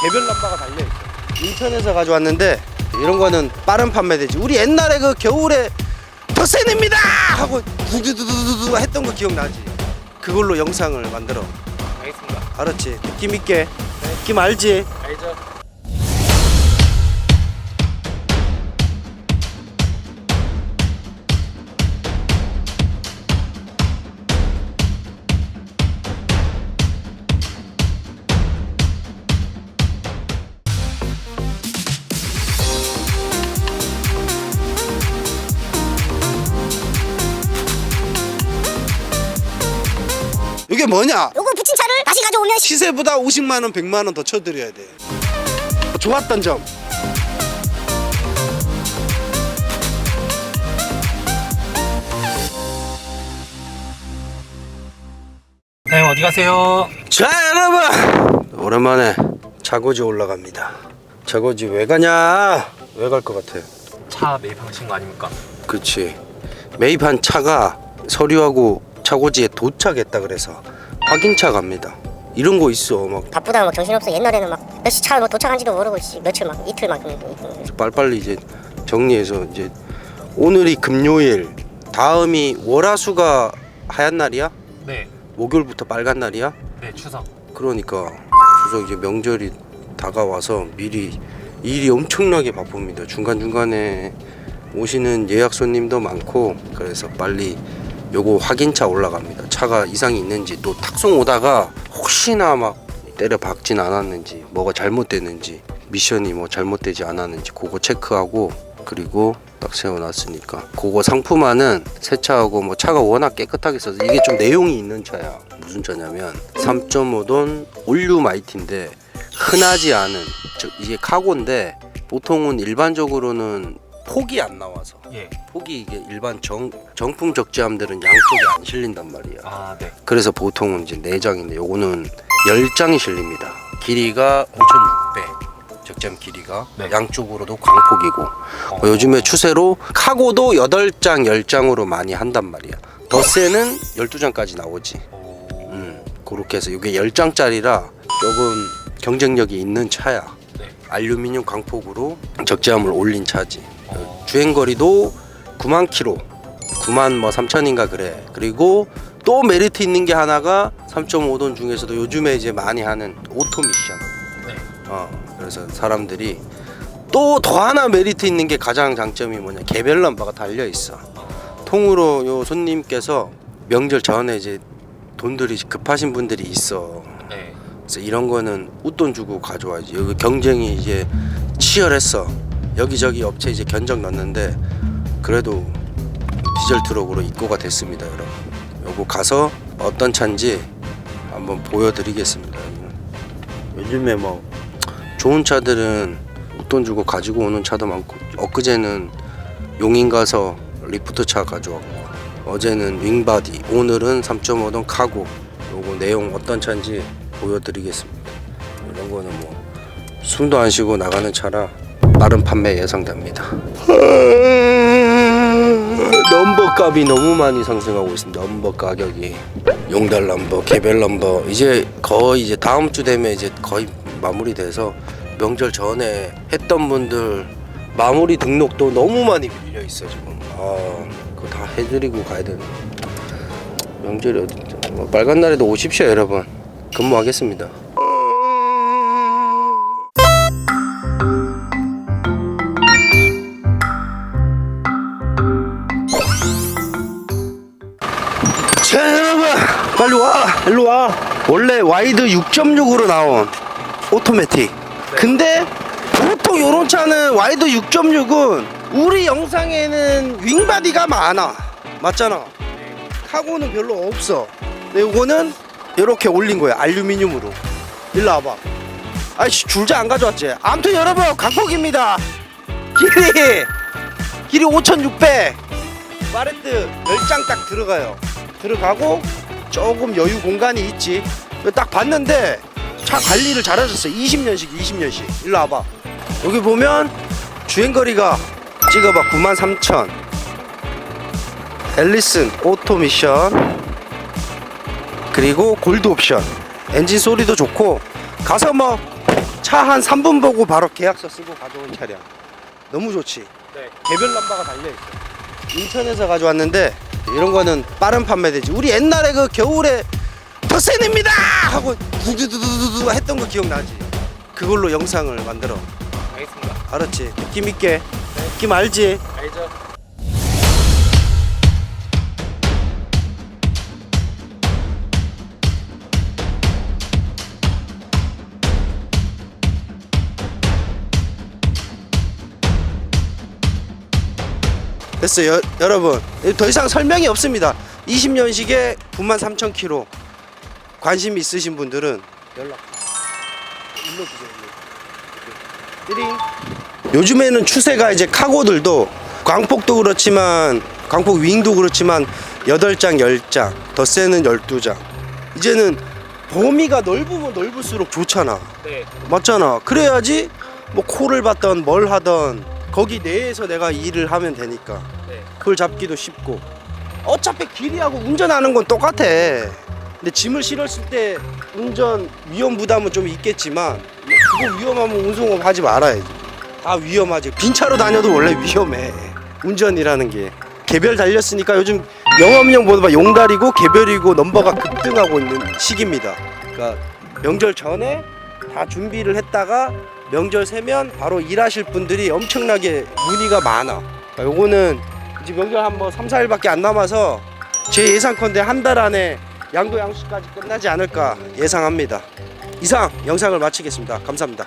개별 넘버가 달려있어 인천에서 가져왔는데 이런 거는 빠른 판매되지. 우리 옛날에 그 겨울에 더 세냅니다! 하고 두두두두두 했던 거 기억나지? 그걸로 영상을 만들어. 알겠습니다. 알았지? 느낌 있게. 느낌 알지 이게 뭐냐? 요거 붙인 차를 다시 가져오면 시세보다 50만 원 100만 원 더 쳐드려야 돼 좋았던 점. 네, 어디 가세요? 자 여러분. 오랜만에 자고지 올라갑니다. 자고지 왜 가냐? 왜 갈 것 같아 차 매입하신 거 아닙니까? 그치. 매입한 차가 서류하고 차고지에 도착했다 그래서 확인차 갑니다 이런 거 있어 막 바쁘다 막 정신없어 옛날에는 막 몇 시 차 뭐 도착한지도 모르고 씨, 며칠 막 이틀 막 그러고. 빨리빨리 이제 정리해서 이제 오늘이 금요일 다음이 월화수가 하얀 날이야 네, 목요일부터 빨간 날이야 네 추석. 그러니까 추석 이제 명절이 다가와서 미리 일이 엄청나게 바쁩니다. 중간 중간에 오시는 예약 손님도 많고 그래서 빨리 요거 확인차 올라갑니다. 차가 이상이 있는지 또 탁송 오다가 혹시나 막 때려 박진 않았는지 뭐가 잘못됐는지 미션이 뭐 잘못되지 않았는지 그거 체크하고 그리고 딱 세워놨으니까 그거 상품화는 새 차하고 뭐 차가 워낙 깨끗하게 써서 이게 좀 내용이 있는 차야 무슨 차냐면 3.5돈 올류 마이티인데 흔하지 않은 즉 이게 카고인데 보통은 일반적으로는 폭이 안 나와서 예. 폭이 이게 일반 정, 정품 적재함들은 양쪽에 안 실린단 말이야 아, 네. 그래서 보통은 이제 4장인데 요거는 10장이 실립니다. 길이가 5,600. 적재함 길이가 네. 양쪽으로도 광폭이고 어, 요즘에 추세로 카고도 8장, 10장으로 많이 한단 말이야. 더세는 12장까지 나오지. 오, 음, 그렇게 해서 이게 10장짜리라 조금 경쟁력이 있는 차야. 네. 알루미늄 광폭으로 적재함을 올린 차지. 어, 주행 거리도 9만 킬로, 9만 뭐 3천인가 그래. 그리고 또 메리트 있는 게 하나가 3.5돈 중에서도 요즘에 이제 많이 하는 오토 미션. 네. 어, 그래서 사람들이 또 더 하나 메리트 있는 게 가장 장점이 뭐냐 개별 넘버가 달려 있어. 통으로 요 손님께서 명절 전에 이제 돈들이 급하신 분들이 있어. 네. 그래서 이런 거는 웃돈 주고 가져와야지. 여기 경쟁이 이제 치열했어. 여기저기 업체 이제 견적 넣었는데 그래도 디젤 트럭으로 입고가 됐습니다, 여러분. 요거 가서 어떤 차인지 한번 보여드리겠습니다. 요즘에 뭐 좋은 차들은 웃돈 주고 가지고 오는 차도 많고 엊그제는 용인 가서 리프트 차 가져왔고 어제는 윙바디 오늘은 3.5돈 카고 요거 내용 어떤 차인지 보여드리겠습니다. 이런 거는 뭐 숨도 안 쉬고 나가는 차라 빠른 판매 예상됩니다. 넘버 값이 너무 많이 상승하고 있습니다. 넘버 가격이 용달 넘버, 개별 넘버 이제 거의 이제 다음 주 되면 이제 거의 마무리돼서 명절 전에 했던 분들 마무리 등록도 너무 많이 밀려 있어 지금. 아 그거 다 해드리고 가야 되는. 명절이 어디 뭐 빨간 날에도 오십시오 여러분. 근무하겠습니다. 원래 와이드 6.6으로 나온 오토매틱. 근데 보통 요런 차는 와이드 6.6은 우리 영상에는 윙바디가 많아. 맞잖아. 카고는 별로 없어. 근데 요거는 이렇게 올린 거야 알루미늄으로. 일로 와봐. 아이씨 줄자 안 가져왔지? 아무튼 여러분 강폭입니다. 길이 길이 5600 파레트 10장 딱 들어가요. 들어가고 조금 여유 공간이 있지. 딱 봤는데 차 관리를 잘하셨어요. 20년씩 20년씩 일로 와봐. 여기 보면 주행거리가 찍어봐. 93,000 앨리슨 오토 미션. 그리고 골드 옵션. 엔진 소리도 좋고. 가서 뭐 차 한 3분 보고 바로 계약서 쓰고 가져온 차량. 너무 좋지. 네. 개별 넘버가 달려 있어. 인천에서 가져왔는데 이런 거는 빠른 판매되지. 우리 옛날에 그 겨울에 더센입니다 하고 두두두두두 했던 거 기억나지? 그걸로 영상을 만들어. 알겠습니다. 알았지? 느낌 있게. 느낌 알지? 알죠? 됐어 요. 여러분 더 이상 설명이 없습니다. 20년식에 93,000km 관심 있으신 분들은 연락 눌러주세요. 띠링. 요즘에는 추세가 이제 카고들도 광폭도 그렇지만 광폭 윙도 그렇지만 8장 10장 덧세는 12장. 이제는 범위가 넓으면 넓을수록 좋잖아. 네. 맞잖아. 그래야지 뭐 콜을 받던 뭘 하던 거기 내에서 내가 일을 하면 되니까 네. 그걸 잡기도 쉽고 어차피 길이하고 운전하는 건 똑같아. 근데 짐을 실었을 때 운전 위험 부담은 좀 있겠지만 그거 위험하면 운송업 하지 말아야지. 다 위험하지. 빈 차로 다녀도 원래 위험해. 운전이라는 게 개별 달렸으니까 요즘 영업용 번호가 용달이고 개별이고 넘버가 급등하고 있는 시기입니다. 그러니까 명절 전에 다 준비를 했다가 명절 세면 바로 일하실 분들이 엄청나게 문의가 많아. 그러니까 요거는 이제 명절 한 뭐 3, 4일밖에 안 남아서 제 예상컨대 한 달 안에 양도 양수까지 끝나지 않을까 예상합니다. 이상 영상을 마치겠습니다. 감사합니다.